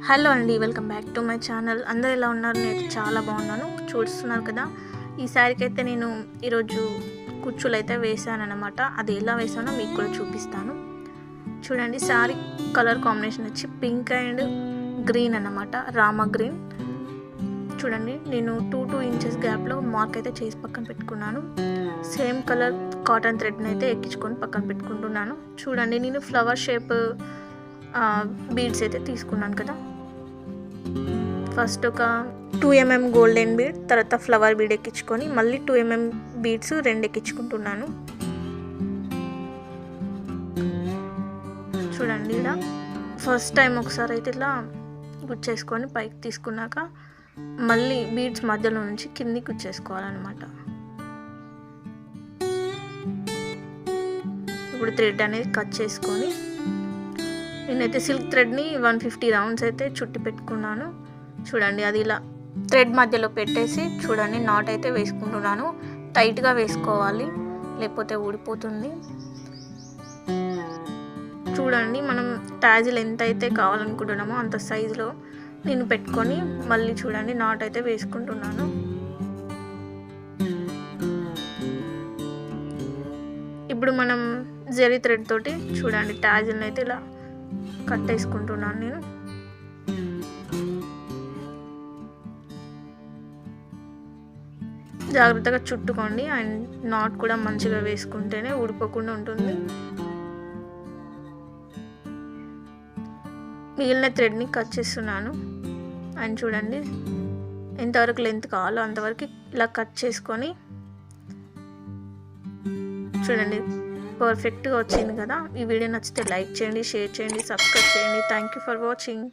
Hello అండి welcome back to my channel. అందరు ఎలా ఉన్నారు? నేను చాలా బాగున్నాను. చూస్తున్నారు కదా ఈ శారీకి అయితే నేను ఈరోజు కుచ్చులు అయితే వేసాను అనమాట అది ఎలా వేసానో మీకు కూడా చూపిస్తాను. చూడండి శారీ కలర్ కాంబినేషన్ వచ్చి పింక్ అండ్ గ్రీన్ అన్నమాట రామా గ్రీన్. చూడండి నేను టూ టూ ఇంచెస్ గ్యాప్లో మార్క్ అయితే చేసి పక్కన పెట్టుకున్నాను. సేమ్ కలర్ కాటన్ థ్రెడ్ని అయితే ఎక్కించుకొని పక్కన పెట్టుకుంటున్నాను. చూడండి నేను ఫ్లవర్ షేప్ బీడ్స్ అయితే తీసుకున్నాను కదా. ఫస్ట్ ఒక టూ ఎంఎం గోల్డెన్ బీడ్ తర్వాత ఫ్లవర్ బీడ్ ఎక్కించుకొని మళ్ళీ టూ ఎంఎం బీడ్స్ రెండు ఎక్కించుకుంటున్నాను. చూడండి ఇలా. ఫస్ట్ టైం ఒకసారి అయితే ఇలా గుచ్చేసుకొని పైకి తీసుకున్నాక మళ్ళీ బీడ్స్ మధ్యలో నుంచి కిందికి గుచ్చేసుకోవాలన్నమాట. ఇప్పుడు థ్రెడ్ అనేది కట్ చేసుకొని నేనైతే సిల్క్ థ్రెడ్ని వన్ ఫిఫ్టీ రౌండ్స్ అయితే చుట్టి పెట్టుకున్నాను. చూడండి అది ఇలా థ్రెడ్ మధ్యలో పెట్టేసి చూడండి నాట్ అయితే వేసుకుంటున్నాను. టైట్గా వేసుకోవాలి లేకపోతే ఊడిపోతుంది. చూడండి మనం ట్యాజిల్ ఎంత అయితే కావాలనుకుంటున్నామో అంత సైజులో నేను పెట్టుకొని మళ్ళీ చూడండి నాట్ అయితే వేసుకుంటున్నాను. ఇప్పుడు మనం జెరీ థ్రెడ్ తోటి చూడండి ట్యాజిల్ని అయితే ఇలా కట్టేసుకుంటున్నాను నేను. జాగ్రత్తగా చుట్టుకోండి. అండ్ నాట్ కూడా మంచిగా వేసుకుంటేనే ఊడిపోకుండా ఉంటుంది. మిగిలిన థ్రెడ్ని కట్ చేస్తున్నాను. అండ్ చూడండి ఎంతవరకు లెంత్ కావాలో అంతవరకు ఇలా కట్ చేసుకొని చూడండి. పర్ఫెక్ట్గా వచ్చింది కదా. ఈ వీడియో నచ్చితే లైక్ చేయండి షేర్ చేయండి సబ్స్క్రైబ్ చేయండి. Thank you for watching